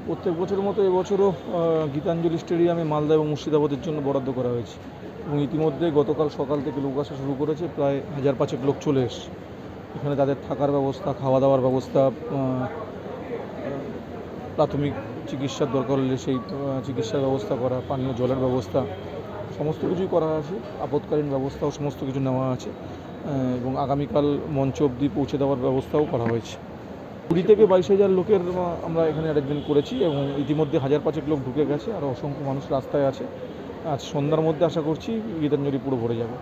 প্রত্যেক বছরের মতো এবছরও গীতাঞ্জলি স্টেডিয়ামে মালদা এবং মুর্শিদাবাদের জন্য বরাদ্দ করা হয়েছে। এবং ইতিমধ্যে গতকাল সকাল থেকে লোক আসা শুরু করেছে, প্রায় হাজার পাঁচেক লোক চলে এসছে। এখানে তাদের থাকার ব্যবস্থা, খাওয়া দাওয়ার ব্যবস্থা প্রাথমিক চিকিৎসার দরকার হলে সেই চিকিৎসার ব্যবস্থা করা, পানীয় জলের ব্যবস্থা, সমস্ত কিছুই করা আছে। আপৎকালীন ব্যবস্থাও সমস্ত কিছু নেওয়া আছে এবং আগামীকাল মঞ্চ অবধি পৌঁছে দেওয়ার ব্যবস্থাও করা হয়েছে। কুড়ি থেকে বাইশ হাজার লোকের আমরা এখানে অ্যারেঞ্জমেন্ট করেছি এবং ইতিমধ্যে হাজার পাঁচেক লোক ঢুকে গেছে আর অসংখ্য মানুষ রাস্তায় আছে। আজ সন্ধ্যার মধ্যে আশা করছি গীতাঞ্জলি পুরো ভরে যাবে।